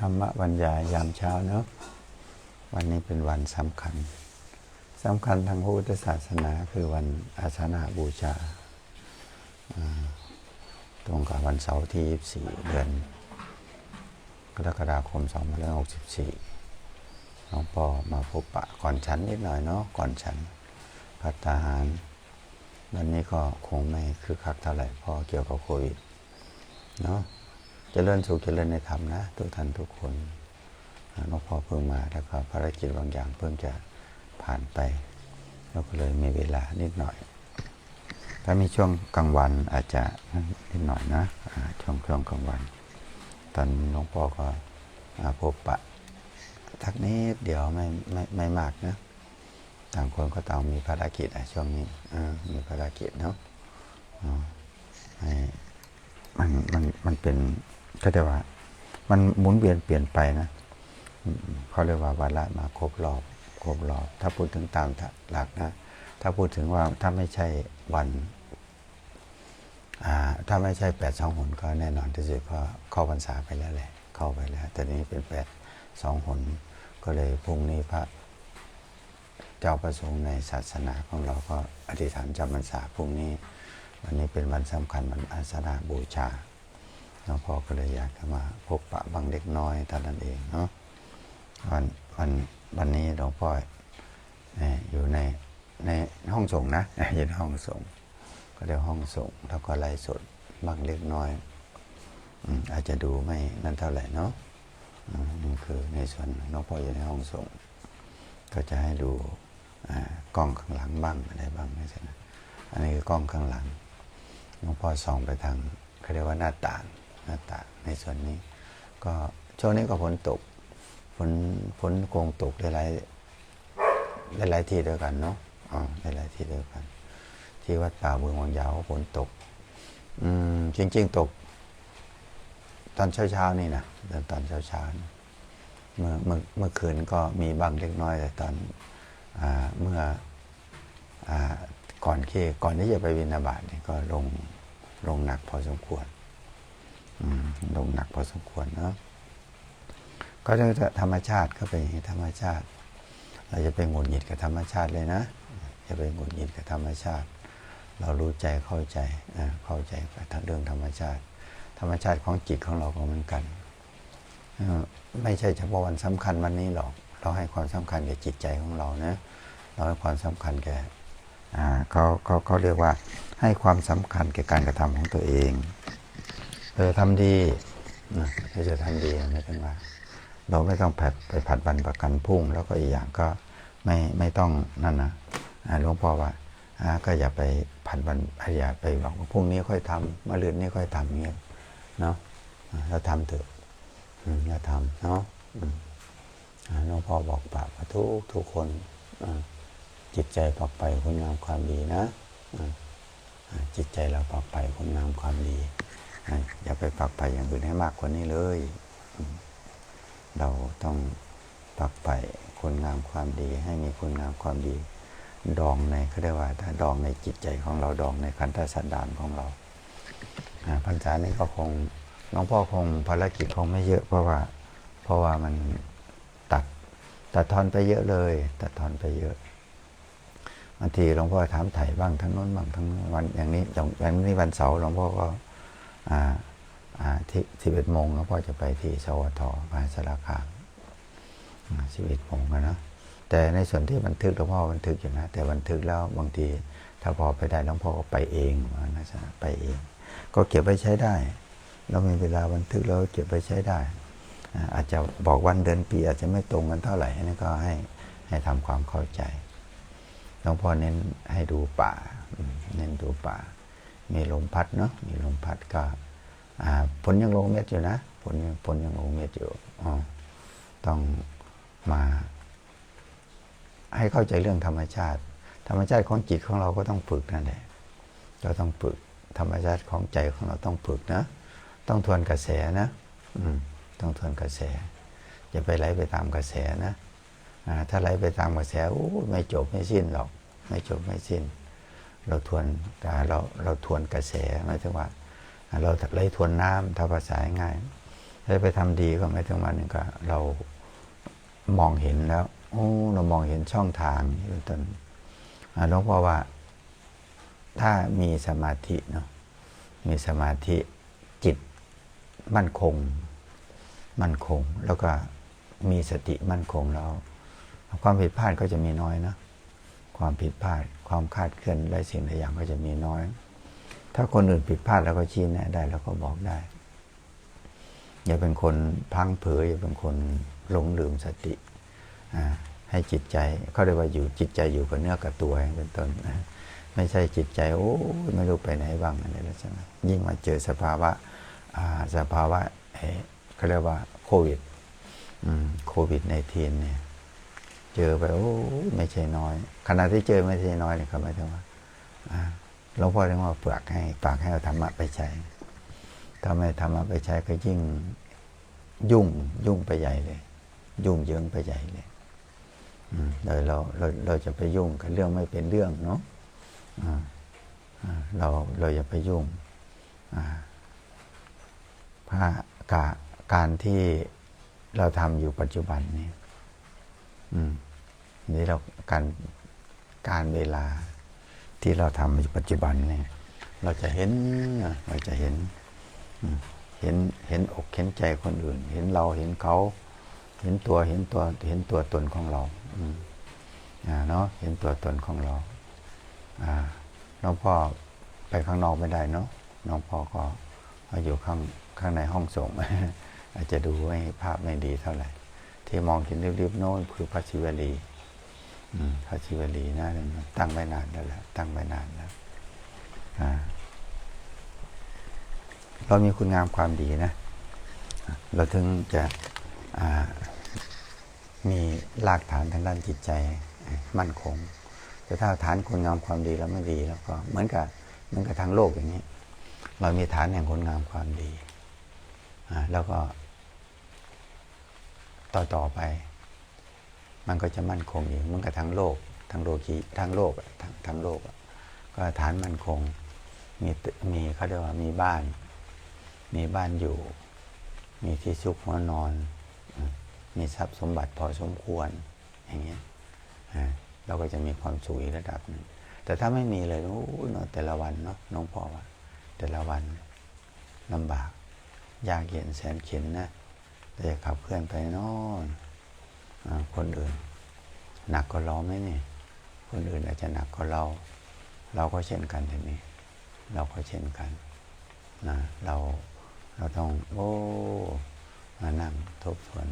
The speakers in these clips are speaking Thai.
ธรรมบรรยายยามเช้าเนอะวันนี้เป็นวันสำคัญสำคัญทางพุทธศาสนาคือวันอาสาฬหบูชา ตรงกับวันเสาร์ที่ 24 เดือนกรกฎาคม 2564น้องปอมาพบปะก่อนฉันนิดหน่อยเนาะก่อนฉันพัตตาหาร วันนี้ก็คงไม่คือคักเท่าไหร่เพอเกี่ยวกับโควิดเนาะ จเจริญสุขเจริญในธรรมนะทุกท่านทุกคนอ่าหลวงพ่อเพิ่งมาแล้วก็ภารกิจบางอย่างเพิ่งจะผ่านไปเราก็เลยมีเวลานิดหน่อย ถ้ามีช่วงกลางวันอาจจะนิดหน่อยนะช่วงช่วงกลางวัน ตอนหลวงพ่อก็อ่าพบปะ ทักนิดเดียวไม่ไม่ไม่มากนะต่างคนก็ต่างมีภารกิจอะช่วงนี้มีภารกิจเนาะให้มันมันมันเป็น ก็ได้ว่า มันหมุนเวียนเปลี่ยนไปนะเขาเรียกว่าวาระมาครบรอบครบรอบ ถ้าพูดถึงตามหลักนะ ถ้าพูดถึงว่าถ้าไม่ใช่วันถ้าไม่ใช่แปดสองหนก็แน่นอนที่สุดก็เข้าพรรษาไปแล้วแหละ เข้าไปแล้ว แต่นี้เป็นแปดสองหนก็เลยพรุ่งนี้พระเจ้าประสงค์ในศาสนาของเราก็อธิษฐานจำพรรษาพรุ่งนี้ วันนี้เป็นวันสำคัญวันอาสาฬหบูชา หลวงพ่อก็เลยอยากจะมาพบปะบางเล็กน้อยเท่านั้นเองเนาะวันวันวันนี้หลวงพ่ออยู่ในในห้องส่งนะอยู่ในห้องส่ง ก็เรียกห้องส่งแล้วก็ไลฟ์สดบางเล็กน้อยอาจจะดูไม่นั่นเท่าไหร่เนาะนี่คือในส่วนหลวงพ่ออยู่ในห้องส่ง ก็จะให้ดูกล้องข้างหลังบ้างอะไรบ้างไม่ใช่นะอันนี้คือกล้องข้างหลังหลวงพ่อส่องไปทางเขาเรียกว่าหน้าต่าง หน้าตาในส่วนนี้ ก็ช่วงนี้ก็ฝนตกฝนฝนคงตกหลายๆหลายที่ด้วยกันเนาะอ๋อหลายที่ด้วยกัน ที่วัดป่าเมืองวังยาวฝนตก อืมจริง ๆ ตก ตอนเช้าๆนี่นะตอนเช้าๆนี่เมื่อเมื่อเมื่อคืนก็มีบางเล็กน้อยแต่ตอนอาเมื่ออาก่อนเคก่อนที่จะไปวินาบาตเนี่ยก็ลงลงหนักพอสมควร ลงหนักพอสมควรเนาะก็จะธรรมชาติก็เป็นธรรมชาติ เราจะไปหงุดหงิดกับธรรมชาติเลยนะอย่าไปหงุดหงิดกับธรรมชาติ เรารู้ใจเข้าใจเข้าใจกับเรื่องธรรมชาติ ธรรมชาติของจิตของเราก็เหมือนกันไม่ใช่เฉพาะวันสำคัญวันนี้หรอก เราให้ความสำคัญแก่จิตใจของเรานะเราให้ความสำคัญแก่เขาเขาเขาเรียกว่าให้ความสำคัญแก่การกระทำของตัวเอง เออทำดีนะเราจะทำดีไม่เป็นว่าเราไม่ต้องผัดไปผัดบันประกันพุ่ง แล้วก็อีกอย่างก็ไม่ไม่ต้องนั่นนะหลวงพ่อว่าก็อย่าไปผัดบันอย่าไปบอกว่าพรุ่งนี้ค่อยทำมะรืนนี้ค่อยทำเงี้ยเนาะเราทำเถอะอือย่าทำเนาะหลวงพ่อบอกปากทุกทุกคนจิตใจปรับไปคุณงามความดีนะจิตใจเราปรับไปคุณงามความดี อย่าไปปรับไปอย่างอื่นให้มากกว่านี้เลย เราต้องปรับไปคุณงามความดี ให้มีคุณงามความดี ดองในเขาเรียกว่า ถ้าดองในจิตใจของเราดองในขันธสันดานของเราพรรษานี้ก็คงหลวงพ่อคงภารกิจคงไม่เยอะเพราะว่า เพราะว่ามันตัดตัดทอนไปเยอะเลยตัดทอนไปเยอะบางทีหลวงพ่อถามไถ่บ้างทั้งโน้นบ้างทั้งวันอย่างนี้อย่างนี้วันเสาร์หลวงพ่อก็ สิบเอ็ดโมงหลวพ่อจะไปที่สวทมหาสารคามสิบเอ็ดโมงนะแต่ในส่วนที่บันทึกหลวงพ่อบันทึกอยู่นะ แต่บันทึกแล้วบางทีถ้าพอไปได้หลวงพ่อก็ไปเองนะจ๊ะไปเอง ก็เก็บไว้ใช้ได้ เรามีเวลาบันทึกแล้วเก็บไว้ใช้ได้อ่าอาจจะบอกวันเดือนปี อาจจะไม่ตรงกันเท่าไหร่นั่นก็ให้ให้ทำความเข้าใจหลวงพ่อเน้นให้ดูป่าเน้นดูป่า มีลมพัดเนาะมีลมพัดก็อ่าฝนยังลงเม็ดอยู่นะฝนยังฝนยังลงเม็ดอยู่อต้องมาให้เข้าใจเรื่องธรรมชาติ ธรรมชาติของจิตของเราก็ต้องฝึกนั่นแหละเราต้องฝึกธรรมชาติของใจของเราต้องฝึกนะ ต้องทวนกระแสนะอืมต้องทวนกระแสอย่าไปไหลไปตามกระแสนะอ่าถ้าไหลไปตามกระแสโอ้ไม่จบไม่สิ้นหรอก ไม่จบไม่สิ้น เราทวนอ่เราเราทวนกระแสหมายถึงว่าอ่าเราไหลทวนน้ำถ้าภาษาง่ายถ้าไปทำดีก็ไม่ถึงวันหนึ่งก็เรามองเห็นแล้วโอ้เรามองเห็นช่องทางอยู่ต้นอ่าหลวงพ่อว่าถ้ามีสมาธิเนาะมีสมาธิจิตมั่นคง มั่นคง แล้วก็มีสติมั่นคงแล้ว ความผิดพลาดก็จะมีน้อยนะความผิดพลาด ความคาดเคลื่อนหลายสิ่งหลายอย่างก็จะมีน้อย ถ้าคนอื่นผิดพลาดแล้วก็ชี้แนะได้แล้วก็บอกได้ อย่าเป็นคนพังเผลอย่าเป็นคนหลงลืมสติ ให้จิตใจเขาเรียกว่าอยู่จิตใจอยู่กับเนื้อกับตัวเป็นต้นนะไม่ใช่จิตใจโอ้ไม่รู้ไปไหนบ้างอะไรแล้วใช่ไหมยิ่งมาเจอสภาวะสภาวะเขาเรียกว่าโควิดโควิดในทีนเนี่ย เจอไปโอ้ไม่ใช่น้อยขณะที่เจอไม่ใช่น้อยเนี่ยเขาหมายถึงว่าหลวงพ่อเรียกว่าเปลือกให้ปากให้เอาธรรมะไปใช้ถ้าไม่ธรรมะไปใช้ก็ยิ่งยุ่งยุ่งไปใหญ่เลย ยุ่งเยิงไปใหญ่เลยโดยเราเราเราจะไปยุ่งกับเรื่องไม่เป็นเรื่องเนาะเราเราอย่าไปยุ่งพระกาการที่เราทำอยู่ปัจจุบันนี้ นี่เราการการเวลาที่เราทำอยู่ปัจจุบันเนี่ยเราจะเห็นเราจะเห็นเห็นเห็นอกเห็นใจคนอื่น เห็นเราเห็นเขา เห็นตัวเห็นตัวเห็นตัวตนของเราอ่าเนาะเห็นตัวตนของเราอ่าน้องพ่อไปข้างนอกไม่ได้เนาะน้องพ่อก็อยู่ข้างข้างในห้องส่งอาจจะดูให้ภาพไม่ดีเท่าไหร่ ที่มองเห็นริบๆโน้นคือพระศิวลีพระศิวลีนะตั้งไว้นานแล้วแหละตั้งไว้นานแล้วเรามีคุณงามความดีนะ เราถึงจะมีรากฐานทางด้านจิตใจมั่นคง แต่ถ้าฐานคุณงามความดีแล้วไม่ดีแล้วก็เหมือนกับเหมือนกับทางโลกอย่างนี้ เรามีฐานแห่งคุณงามความดีแล้วก็ ต่อต่อไป มันก็จะมั่นคงอยู่เหมันกับทางโลกทางโลกีทางโลกอะทางทางโลก ก็ฐานมั่นคงมีมีเขาเรียกว่ามีบ้าน มีบ้านอยู่ มีที่ซุกหัวนอน มีทรัพย์สมบัติพอสมควรอย่างเงี้ยเราก็จะมีความสุขระดับหนึ่งแต่ถ้าไม่มีเลยโอ้เนอะแต่ละวันเนาะน้องพ่อว่าแต่ละวันลำบาก ยากเย็นแสนเข็นนะ จะขับเคลื่อนไปนอนคนอื่น หนักกว่าเราไหมเนี่ยคนอื่นอาจจะหนักกว่าเรา เราก็เช่นกันทีนี้ เราก็เช่นกันนะเราเราต้องโอ้มานั่งทบทวน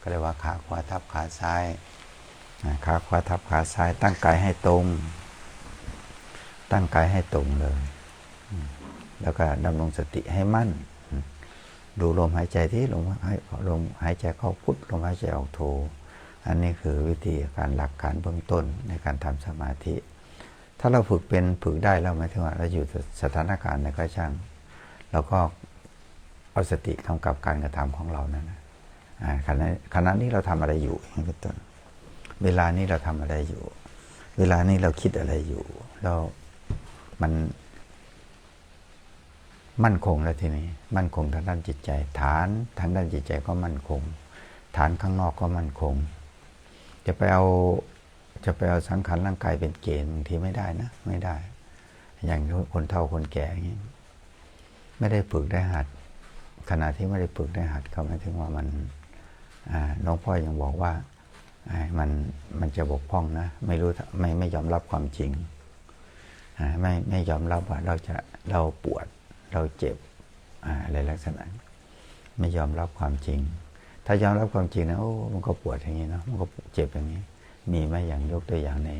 ก็เรียกว่าขาขวาทับขาซ้ายขาขวาทับขาซ้าย ตั้งกายให้ตรง ตั้งกายให้ตรงเลย แล้วก็ดำรงสติให้มั่น ดูลมหายใจที่ลมหายลมหายใจเข้าพุทลมหายใจออกโท อันนี้คือวิธีการหลักการเบื้องต้นในการทำสมาธิ ถ้าเราฝึกเป็นฝึกได้แล้วหมายถึงว่าเราอยู่สถานการณ์ในก็ช่างเราก็เอาสติกำกับการกระทำของเรานั่นนะอ่าขณะขณะนี้เราทำอะไรอยู่เป็นต้น เวลานี้เราทำอะไรอยู่ เวลานี้เราคิดอะไรอยู่ เรา มัน มั่นคงแล้วทีนี้ มั่นคงทางด้านจิตใจ ฐานทางด้านจิตใจก็มั่นคง ฐานข้างนอกก็มั่นคง จะไปเอาจะไปเอาสังขารร่างกายเป็นเกณฑ์บางทีไม่ได้นะ ไม่ได้ อย่างคนเฒ่าคนแก่อย่างนี้ไม่ได้ฝึกได้หัด ขณะที่ไม่ได้ฝึกได้หัดเขาหมายถึงว่ามันน้องพ่อยังบอกว่ามันมันจะบกพร่องนะ ไม่รู้ไม่ไม่ยอมรับความจริงไม่ไม่ยอมรับว่าเราจะเราปวด เราเจ็บอะไรลักษณะ ไม่ยอมรับความจริง ถ้ายอมรับความจริงนะโอ้มันก็ปวดอย่างนี้เนาะมันก็เจ็บอย่างนี้ มีไหมอย่างยกตัวอย่างใน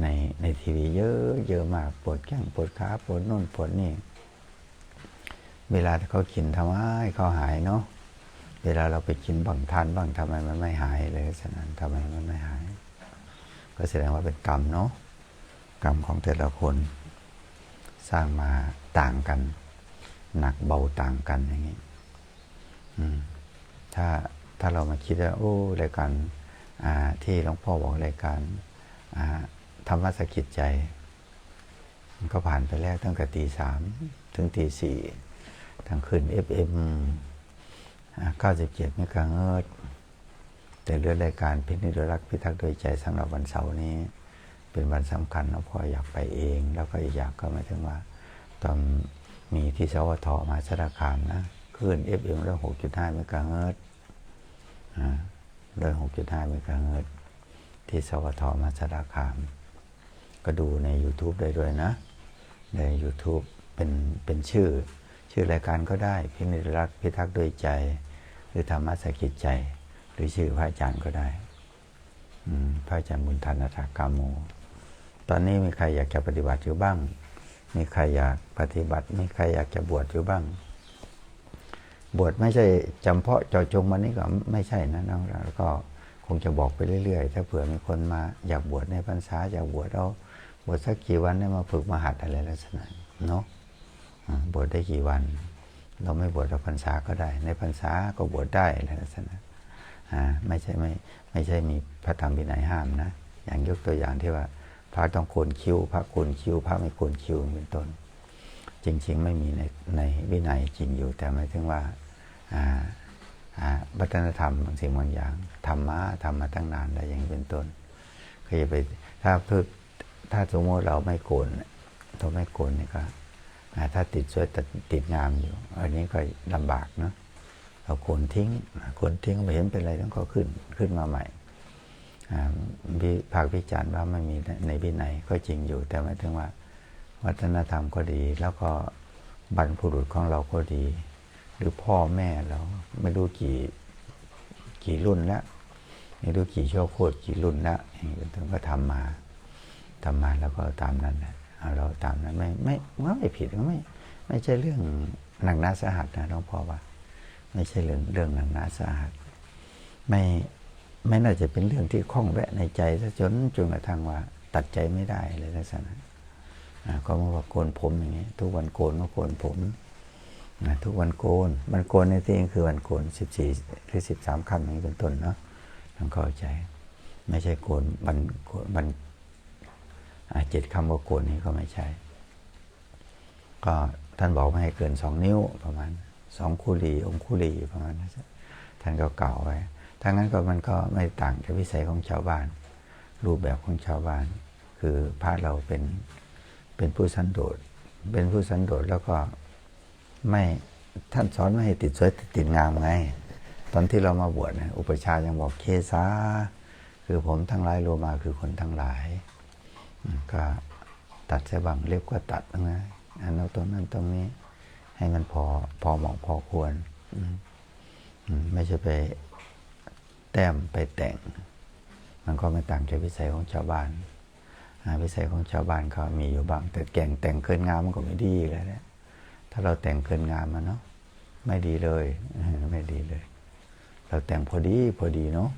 ในในทีวีเยอะเยอะมากปวดแข้งปวดขาปวดโน่นปวดนี่ เวลาเขากินทำไมเขาหายเนาะเวลาเราไปกินบางทานบางทำไมมันไม่หายเลยฉะนั้นทำไมมันไม่หาย ก็แสดงว่าเป็นกรรมเนาะกรรมของแต่ละคน สร้างมาต่างกัน หนักเบาต่างกันอย่างนี้ถ้าถ้าเรามาคิดว่าโอ้รายการที่หลวงพ่อบอกรายการธรรมสกิจใจ มันก็ผ่านไปแล้วตั้งแต่ตีสามถึงตีสี่ทางคืน FM 97เมกะเฮิรตซ์แต่เรื่องรายการพินิจรักพิทักษ์โดยใจสำหรับวันเสาร์นี้ เป็นวันสำคัญนะพ่ออยากไปเอง แล้วก็อีกอย่างก็หมายถึงว่าตอนมีที่สวทมาสารคามนะคลื่น FM เอ็มรื่อง6.5เมกะเฮิรตซ์อ่าเรื่อง6.5เมกะเฮิรตที่สวทมาสารคาม ก็ดูใน YouTube ได้ด้วยนะ ใน YouTube เป็นเป็นชื่อ ชื่อรายการก็ได้ พินิรักพิทักษ์ด้วยใจ หรือธรรมะสกิจใจ หรือชื่อพระอาจารย์ก็ได้พระอาจารย์บุญธนาถากามโม ตอนนี้มีใครอยากจะปฏิบัติอยู่บ้าง มีใครอยากปฏิบัติ มีใครอยากจะบวชอยู่บ้าง บวชไม่ใช่จำเพาะเจาะจงมันนี่ก็ไม่ใช่นะน้องแล้วก็คงจะบอกไปเรื่อย ๆ ถ้าเผื่อมีคนมาอยากบวชในพรรษาอยากบวชเราบวชสักกี่วันได้มาฝึกมาหัดอะไรลักษณะเนาะบวชได้กี่วัน เราไม่บวชเราพรรษาก็ได้ ในพรรษาก็บวชได้อะไรลักษณะอ่าไม่ใช่ไม่ไม่ใช่มีพระธรรมวินัยห้ามนะ อย่างยกตัวอย่างที่ว่า พระต้องโกนคิ้ว พระโกนคิ้ว พระไม่โกนคิ้วเป็นต้น จริง ๆ ไม่มีในในวินัยจริงอยู่ แต่หมายถึงว่าอ่าอ่าวัฒนธรรมบางสิ่งบางอย่างธรรมะทำมาตั้งนานแล้วอย่างเป็นต้นก็จะไปถ้าเพื่อถ้าสมมติเราไม่โกนเราไม่โกนนี่ก็ถ้าติดสวยติดติดงามอยู่ อันนี้ก็ลำบากเนาะเราโกนทิ้งโกนทิ้งไม่เห็นเป็นไรต้องก็ขึ้นขึ้นมาใหม่ ภาควิจารณ์ว่าไม่มีในวินัยก็จริงอยู่ แต่หมายถึงว่า วัฒนธรรมก็ดี แล้วก็บรรพุรุษของเราก็ดี หรือพ่อแม่เราไม่รู้กี่กี่รุ่นแล้วไม่รู้กี่ชั่วโคตรกี่รุ่นแล้วอย่างนี้นก็ทำมาทำมาแล้วก็ตามนั้นแหละเราตามนั้นไม่ไม่ไม่ไม่ผิดก็ไม่ไม่ใช่เรื่องหนักหนาสาหัสนะหลวงพ่อว่า ไม่ใช่เรื่องเรื่องหนักหนาสาหัสไม่ ไม่น่าจะเป็นเรื่องที่คล้องแวะในใจซะจนจนกระทั่งว่า ตัดใจไม่ได้เลยลักษณะอ่าก็มาว่าโกนผมอย่างนี้ทุกวันโกนก็โกนผมทุกวันโกนมันโกนในที่นี้คือวันโกนสิบสี่หรือสิบสามคำอย่างนี้เป็นต้นเนาะต้องเข้าใจ ไม่ใช่โกนวันโกนวันเจ็ดคำว่าโกนนี้ก็ไม่ใช่ ก็ท่านบอกไม่ให้เกินสองนิ้วประมาณสองคูรีองคูรีประมาณนั้นท่านก็กล่าไว้ ทั้งนั้นก็มันก็ไม่ต่างจากวิสัยของชาวบ้าน รูปแบบของชาวบ้าน คือพระเราเป็นเป็นผู้สันโดษเป็นผู้สันโดษแล้วก็ไม่ท่านสอนไม่ให้ติดสวยติดงามไง ตอนที่เรามาบวชนะอุปชายังบอกเคสาคือผมทั้งหลายโลมาคือคนทั้งหลาย ก็ตัดเสบังเล็บก็ตัดนะอันนั้นตรงนั้นตรงนี้ให้มันพอพอเหมาะพอควร ไม่ใช่ไป แต้มไปแต่ง มันก็ไม่ต่างจากวิสัยของชาวบ้านวิสัยของชาวบ้านเขามีอยู่บ้าง แต่แก่งแต่งเกินงามมันก็ไม่ดีเลยนะถ้าเราแต่งเกินงามมันเนาะไม่ดีเลยไม่ดีเลย เราแต่งพอดีพอดีเนาะ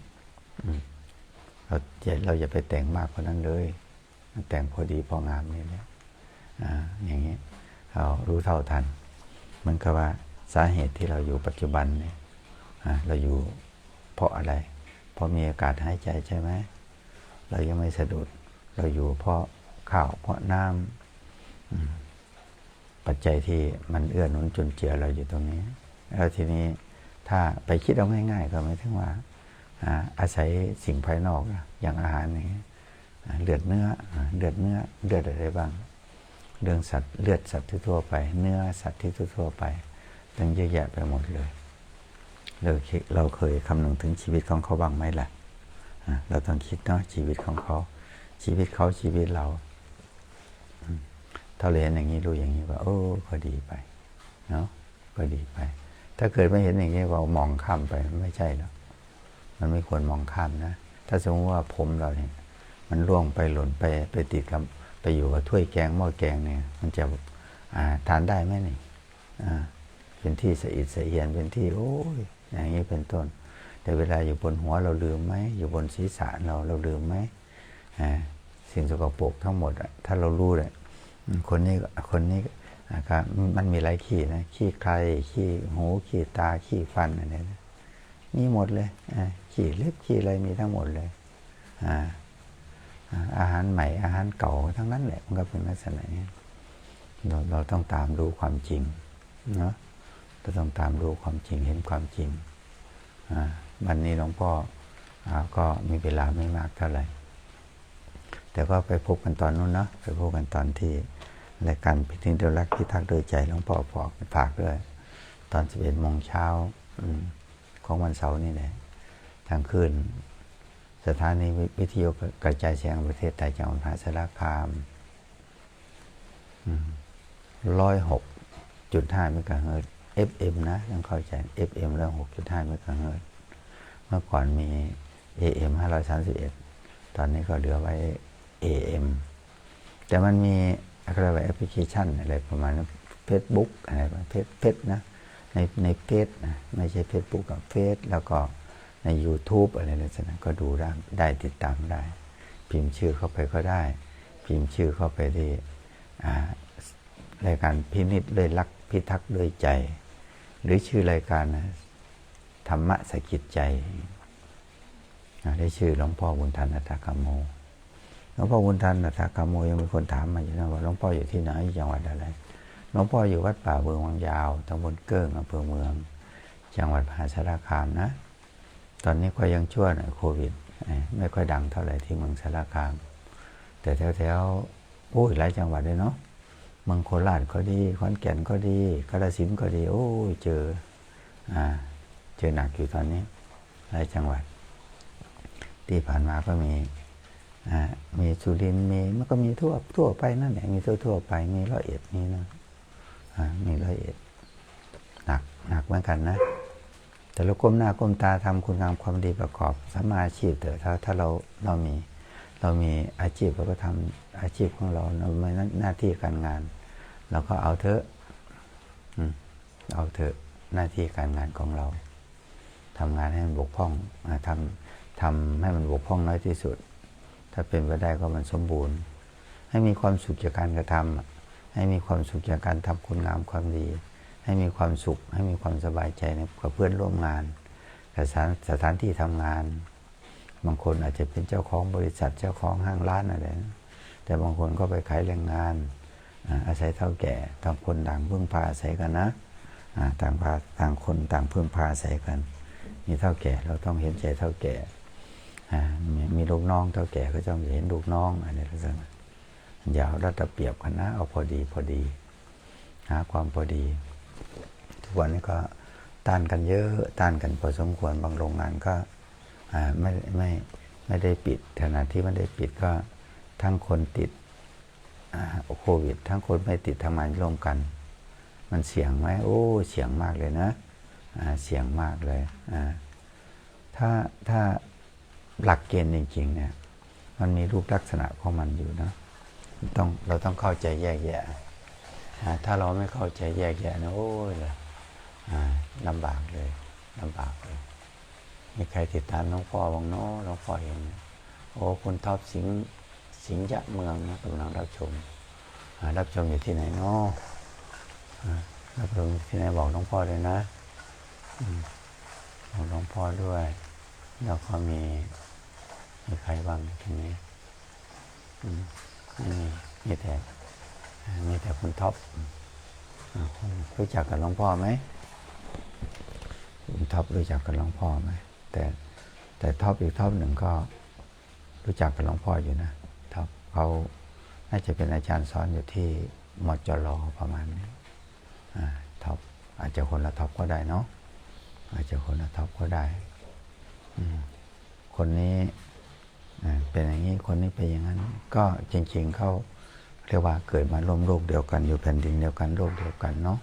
เราอย่าเราอย่าไปแต่งมากกว่านั้นเลย แต่งพอดีพองามนี่แหละอย่างนี้เรารู้เท่าทัน มันก็ว่าสาเหตุที่เราอยู่ปัจจุบันเนี่ยเราอยู่ เพราะอะไร เพราะมีอากาศหายใจใช่ไหม เรายังไม่สะดุด เราอยู่เพราะข้าวเพราะน้ำปัจจัยที่มันเอื้อหนุนจุนเจือเราอยู่ตรงนี้ แล้วทีนี้ถ้าไปคิดเอาง่าย ๆ ก็หมายถึงว่า อาศัยสิ่งภายนอกอย่างอาหารอย่างนี้อ่เลือดเนื้อเลือดเนื้อเลือดอะไรบ้าง เรื่องสัตว์เลือดสัตว์ที่ทั่วไป เนื้อสัตว์ที่ทั่วไปตั้งเยอะแยะไปหมดเลย เราเคยเราเคยคำนึงถึงชีวิตของเขาบ้างไหมล่ะอะ เราต้องคิดเนาะชีวิตของเขา ชีวิตเขาชีวิตเราถ้าเราเห็นอย่างนี้รู้อย่างนี้ว่าโอ้ก็ดีไปเนาะก็ดีไป ถ้าเกิดไม่เห็นอย่างนี้ว่ามองข้ามไปไม่ใช่แล้วมันไม่ควรมองข้ามนะ ถ้าสมมติว่าผมเราเนี่ย มันล่วงไปหล่นไปไปติดกับไปอยู่กับถ้วยแกงหม้อแกงเนี่ย มันจะอ่าทานได้ไหมนี่อ่า เป็นที่สะอิดสะเอียนเป็นที่โอ้ยอย่างนี้เป็นต้น แต่เวลาอยู่บนหัวเราลืมไหมอยู่บนศีรษะเราเราลืมไหมสิ่งสกปรกทั้งหมดถ้าเรารู้เลยคนนี้คนนี้นะครับมันมีหลายขี้นะขี้ใครขี้หูขี้ตาขี้ฟันอะไรนะมีหมดเลยขี้เล็บขี้อะไรมีทั้งหมดเลยอาอ่าอาหารใหม่อาหารเก่าทั้งนั้นแหละมันก็เป็นลักษณะนี้เราเราต้องตามรู้ความจริงเนาะ เราต้องตามรู้ความจริงเห็นความจริงวันนี้หลวงพ่ออก็มีเวลาไม่มากเท่าไหร่ แต่ก็ไปพบกันตอนนู้นเนาะไปพบกันตอนที่รายการพิธีเดรักพิทักษ์โดยใจหลวงพ่อฝากฝากด้วย ตอนสิบเอ็ดโมงเช้าอของวันเสาร์นี่แหละทางคืนสถานีวิทยุกระจายเสียงประเทศไทยจังหวัดมหาสารคามร้อยหกจุดห้าเมกะเฮิรตซ์ FM นะต้องเข้าใจ FM เรื่องหกจุดห้าเมกะเฮิรตเมื่อก่อนมี AM ห้าร้อยสามสิบเอ็ดตอนนี้ก็เหลือไว้ AM แต่มันมีอะไรว่าแอปพลิเคชันอะไรประมาณเฟซบุ๊กอะไรเฟซเฟซนะในในเฟซนะไม่ใช่เฟซบุ๊กกับเฟซแล้วก็ใน YouTube อะไรลักษณะก็ดูได้ได้ติดตามได้ พิมพ์ชื่อเข้าไปก็ได้ พิมพ์ชื่อเข้าไปที่อ่ารายการพินิจเลยรักพิทักษ์ด้วยใจ หรือชื่อรายการนะธรรมะสะกิดใจ ได้ชื่อหลวงพ่อบุญทันอัตถกามโมหลวงพ่อบุญทันอัตถกามโมยังมีคนถามมาอยู่นะว่าหลวงพ่ออยู่ที่ไหนจังหวัดอะไรหลวงพ่ออยู่วัดป่าเบืองวังยาวตำบลเกิ้งอำเภอเมือง จังหวัดมหาสารคามนะ ตอนนี้ก็ยังชั่วหน่อยโควิด ไม่ค่อยดังเท่าไหร่ที่เมืองสารคาม แต่แถวๆโอ้ยหลายจังหวัดเลยเนาะ เมืองโคราชก็ดีขอนแก่นก็ดีกาฬสินก็ดี โอ้เจออ่าเจอหนักอยู่ตอนนี้หลายจังหวัด ที่ผ่านมาก็มีอ่ามีสุรินมีมันก็มีทั่วทั่วไปนั่นแหละมีทั่วทั่วไปมีร้อยเอ็ดมีนะอ่ามีร้อยเอ็ดหนักหนักเหมือนกันนะ แต่เราก้มหน้าก้มตาทำคุณงามความดีประกอบสมมาอาชีพเถอะถ้าถ้าเราเรามีเรามีอาชีพเราก็ทำอาชีพของเราเราไม่หน้าที่การงาน เราก็เอาเถอะเอาเถอะหน้าที่การงานของเราทำงานให้มันบกพร่องอ่าทำทำให้มันบกพร่องน้อยที่สุด ถ้าเป็นไปได้ก็มันสมบูรณ์ ให้มีความสุขจากการกระทำอะให้มีความสุขจากการทำคุณงามความดี ให้มีความสุข ให้มีความสบายใจในกับเพื่อนร่วมงานกับสถานสถานที่ทำงาน บางคนอาจจะเป็นเจ้าของบริษัทเจ้าของห้างร้านอะไรนะแต่บางคนก็ไปขายแรงงาน อาศัยเท่าแก่ต่างคนต่างพึ่งพาอาศัยกันนะต่างพาต่างคนต่างพึ่งพาอาศัยกัน มีเท่าแก่เราต้องเห็นใจเท่าแก่มีลูกน้องเท่าแก่ก็จะเห็นลูกน้องอะไรลักษณะอย่าเอารัดเอาเปรียบกันนะเอาพอดีพอดีหาความพอดี ทุกวันนี้ก็ต้านกันเยอะต้านกันพอสมควรบางโรงงานก็ไม่ไม่ไม่ได้ปิดขณะที่ไม่ได้ปิดก็ทั้งคนติด โควิด ทั้งคนไม่ติดทำงานร่วมกัน มันเสี่ยงไหมโอ้เสี่ยงมากเลยนะเสี่ยงมากเลยถ้าถ้าหลักเกณฑ์จริงๆเนี่ยมันมีรูปลักษณะของมันอยู่นะต้องเราต้องเข้าใจแยกแยะถ้าเราไม่เข้าใจแยกแยะนะโอ้ยเลยอ่าลำบากเลยลำบากเลยมีใครติดตามหลวงพ่อบ้างเนาะหลวงพ่อเห็นโอ้คุณท็อปสิงห์ สิงห์ยะเมืองนะกำลังรับชมอ่ารับชมอยู่ที่ไหนเนาะรับชมที่ไหนบอกหลวงพ่อเลยนะบอกหลวงพ่อด้วย แล้วก็มีมีใครบ้างตรงนี้อืมไม่มีมีแต่อ่ามีแต่คุณท็อปคุณรู้จักกับหลวงพ่อไหมคุณท็อปรู้จักกับหลวงพ่อไหมแต่แต่ท็อปอีกท็อปหนึ่งก็รู้จักกับหลวงพ่ออยู่นะ เขาน่าจะเป็นอาจารย์สอนอยู่ที่มจรประมาณนี้ท็อปอาจจะคนละท็อปก็ได้เนาะอาจจะคนละท็อปก็ได้ คนนี้เป็นอย่างนี้คนนี้เป็นอย่างนั้น ก็จริง ๆเขาเรียกว่าเกิดมาร่วมโลกเดียวกัน อยู่แผ่นดินเดียวกันโลกเดียวกันเนาะ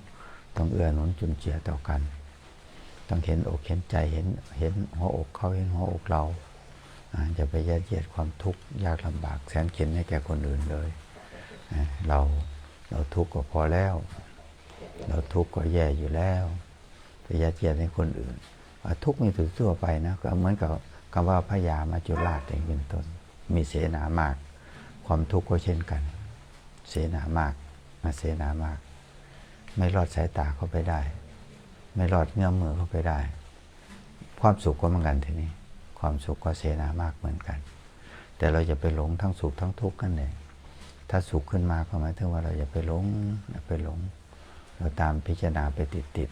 ต้องเอื้อหนุนจุนเจือต่อกัน ต้องเห็นอกเห็นใจเห็นเห็นหัวอกเขาเห็นหัวอกเรา อ่าจะไปยัดเยียดความทุกข์ยากลำบากแสนเข็นให้แก่คนอื่นเลย เราเราทุกข์ก็พอแล้ว เราทุกข์ก็แย่อยู่แล้วไปยัดเยียดให้คนอื่น ทุกข์มีถือทั่วไปนะก็เหมือนกับคำว่าพยามาจุราชอย่างเป็นต้น มีเสนามาก ความทุกข์ก็เช่นกัน เสนามากมาเสนามาก ไม่รอดสายตาเข้าไปได้ ไม่รอดเงื้อมมือเข้าไปได้ ความสุขก็เหมือนกันทีนี้ ความสุขก็เสนามากเหมือนกัน แต่เราจะไปหลงทั้งสุขทั้งทุกข์กันเลยถ้าสุขขึ้นมาก็หมายถึงว่าเราอย่าไปหลงอย่าไปหลง เราตามพิจารณาไปติดติด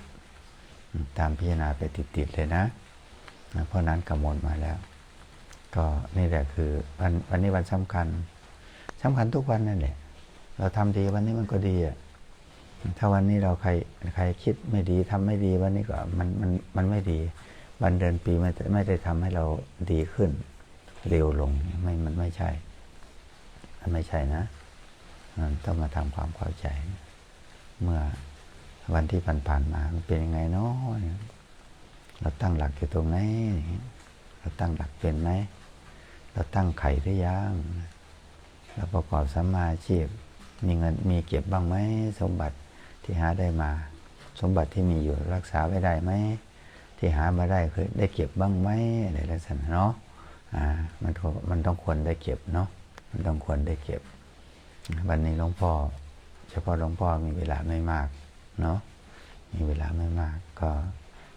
ตามพิจารณาไปติดๆเลยนะ เพราะนั้นกำหนมาแล้ว ก็นี่แหละคือวันวันนี้วันสำคัญสำคัญทุกวันนั่นแหละเราทำดีวันนี้มันก็ดีอะถ้าวันนี้เราใครใครคิดไม่ดีทำไม่ดีวันนี้ก็มันมันมันไม่ดี วันเดือนปีไม่ได้ไม่ได้ทำให้เราดีขึ้น เร็วลงไม่มันไม่ใช่ มันไม่ใช่นะมันต้องมาทำความเข้าใจ เมื่อวันที่ผ่านๆมามันเป็นยังไงเนาะเราตั้งหลักอยู่ตรงไหนเราตั้งหลักเป็นไหมเราตั้งไข่หรือยังเราประกอบสัมมาอาชีพ มีเงินมีเก็บบ้างไหมสมบัติที่หาได้มา สมบัติที่มีอยู่รักษาไว้ได้ไหม ที่หามาได้เคยได้เก็บบ้างไหมอะไรลักษณะเนาะอ่ามันมันต้องควรได้เก็บเนาะมันต้องควรได้เก็บ วันนี้หลวงพ่อ เฉพาะหลวงพ่อมีเวลาไม่มากเนาะมีเวลาไม่มาก ก็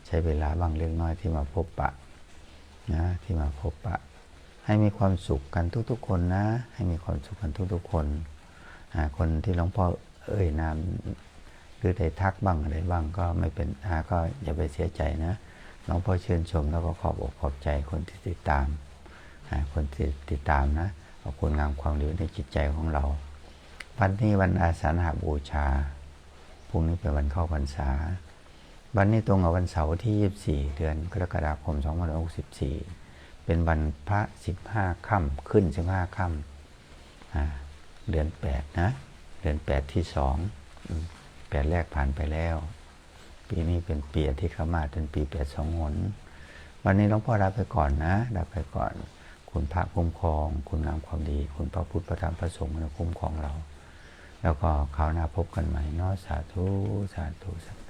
ใช้เวลาบางเล็กน้อยที่มาพบปะนะที่มาพบปะ ให้มีความสุขกันทุกๆ คนนะ ให้มีความสุขกันทุกๆ คนอ่าคนที่หลวงพ่อเอ่ยนามหรือได้ทักบ้างอะไรบ้างก็ไม่เป็นอ่าก็อย่าไปเสียใจนะ หลวงพ่อเชิญชมแล้วก็ขอบอกขอบใจคนที่ติดตาม คนที่ติดตามนะขอบคุณงามความดีในจิตใจของเรา วันนี้วันอาสาฬหบูชา พรุ่งนี้เป็นวันเข้าพรรษา วันนี้ตรงกับวันเสาร์ที่ 24 เดือนกรกฎาคม 2564 เป็นวันพระ 15 ค่ำขึ้น 15 ค่ำอ่าเดือน 8 นะ เดือน 8 ที่สองอืมแปดแรกผ่านไปแล้ว ปีนี้เป็นปีอธิคมาเป็นปีแปดสองหนวันนี้หลวงพ่อรับไปก่อนนะรับไปก่อน คุณพระคุ้มครอง คุณงามความดี คุณพระพุทธพระธรรมพระสงฆ์คุ้มครองเรา แล้วก็คราวหน้าพบกันใหม่เนาะสาธุสาธุสาธุ